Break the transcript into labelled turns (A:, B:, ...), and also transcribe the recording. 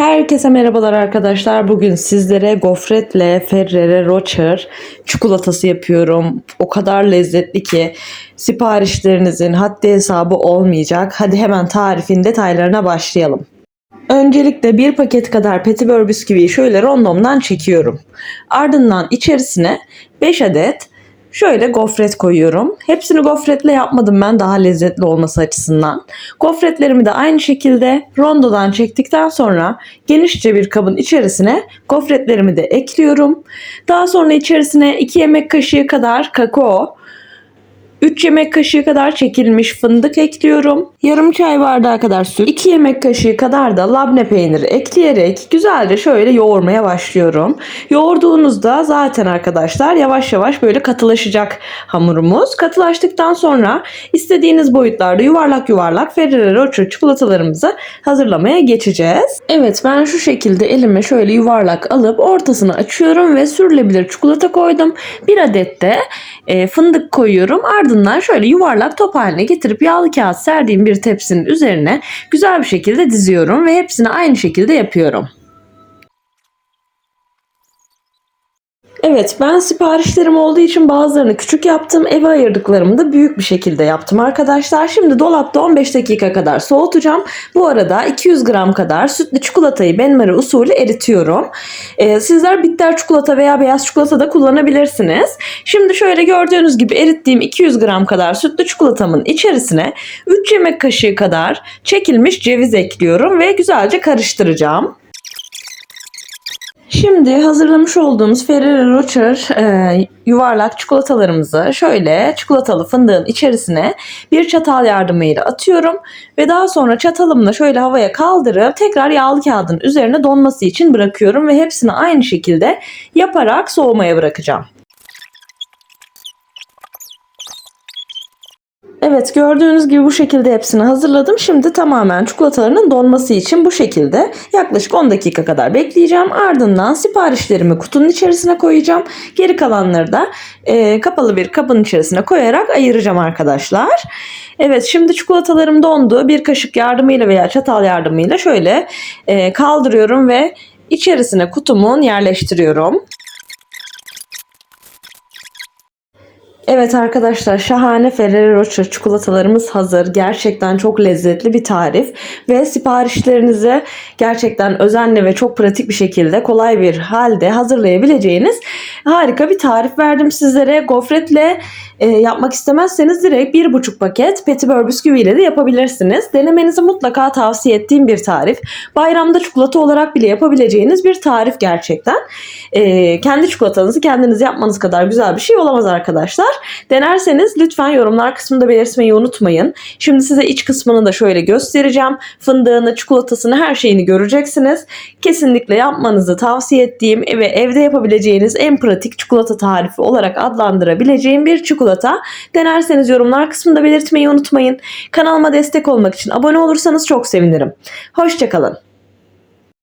A: Herkese merhabalar arkadaşlar. Bugün sizlere gofretle Ferrero Rocher çikolatası yapıyorum. O kadar lezzetli ki siparişlerinizin haddi hesabı olmayacak. Hadi hemen tarifin detaylarına başlayalım. Öncelikle bir paket kadar petibör bisküviyi şöyle rondomdan çekiyorum. Ardından içerisine 5 adet Şöyle gofret koyuyorum. Hepsini gofretle yapmadım ben daha lezzetli olması açısından. Gofretlerimi de aynı şekilde rondodan çektikten sonra genişçe bir kabın içerisine gofretlerimi de ekliyorum. Daha sonra içerisine 2 yemek kaşığı kadar kakao, 3 yemek kaşığı kadar çekilmiş fındık ekliyorum. Yarım çay bardağı kadar süt, 2 yemek kaşığı kadar da labne peyniri ekleyerek güzelce şöyle yoğurmaya başlıyorum. Yoğurduğunuzda zaten arkadaşlar yavaş yavaş böyle katılaşacak hamurumuz. Katılaştıktan sonra istediğiniz boyutlarda yuvarlak yuvarlak Ferrero Rocher çikolatalarımızı hazırlamaya geçeceğiz. Evet ben şu şekilde elime şöyle yuvarlak alıp ortasını açıyorum ve sürülebilir çikolata koydum. Bir adet de e, fındık koyuyorum. Ardından şöyle yuvarlak top haline getirip yağlı kağıt serdiğim bir tepsinin üzerine güzel bir şekilde diziyorum ve hepsini aynı şekilde yapıyorum. Evet ben siparişlerim olduğu için bazılarını küçük yaptım. Eve ayırdıklarımı da büyük bir şekilde yaptım arkadaşlar. Şimdi dolapta 15 dakika kadar soğutacağım. Bu arada 200 gram kadar sütlü çikolatayı benmari usulü eritiyorum. Ee, sizler bitter çikolata veya beyaz çikolata da kullanabilirsiniz. Şimdi şöyle gördüğünüz gibi erittiğim 200 gram kadar sütlü çikolatamın içerisine 3 yemek kaşığı kadar çekilmiş ceviz ekliyorum ve güzelce karıştıracağım. Şimdi hazırlamış olduğumuz Ferrero Rocher e, yuvarlak çikolatalarımızı şöyle çikolatalı fındığın içerisine bir çatal yardımıyla atıyorum ve daha sonra çatalımla şöyle havaya kaldırıp tekrar yağlı kağıdın üzerine donması için bırakıyorum ve hepsini aynı şekilde yaparak soğumaya bırakacağım. Evet gördüğünüz gibi bu şekilde hepsini hazırladım. Şimdi tamamen çikolatalarının donması için bu şekilde yaklaşık 10 dakika kadar bekleyeceğim. Ardından siparişlerimi kutunun içerisine koyacağım. Geri kalanları da e, kapalı bir kabın içerisine koyarak ayıracağım arkadaşlar. Evet şimdi çikolatalarım dondu. Bir kaşık yardımıyla veya çatal yardımıyla şöyle e, kaldırıyorum ve içerisine kutumun yerleştiriyorum. Evet arkadaşlar şahane Ferrero Rocher çikolatalarımız hazır. Gerçekten çok lezzetli bir tarif ve siparişlerinizi gerçekten özenli ve çok pratik bir şekilde kolay bir halde hazırlayabileceğiniz harika bir tarif verdim sizlere. Gofretle e, yapmak istemezseniz direkt bir buçuk paket petibör bisküvi ile de yapabilirsiniz. Denemenizi mutlaka tavsiye ettiğim bir tarif. Bayramda çikolata olarak bile yapabileceğiniz bir tarif gerçekten. E, kendi çikolatanızı kendiniz yapmanız kadar güzel bir şey olamaz arkadaşlar. Denerseniz lütfen yorumlar kısmında belirtmeyi unutmayın. Şimdi size iç kısmını da şöyle göstereceğim. Fındığını, çikolatasını, her şeyini göreceksiniz. Kesinlikle yapmanızı tavsiye ettiğim ve evde yapabileceğiniz en pratik çikolata tarifi olarak adlandırabileceğim bir çikolata. Denerseniz yorumlar kısmında belirtmeyi unutmayın. Kanalıma destek olmak için abone olursanız çok sevinirim. Hoşçakalın.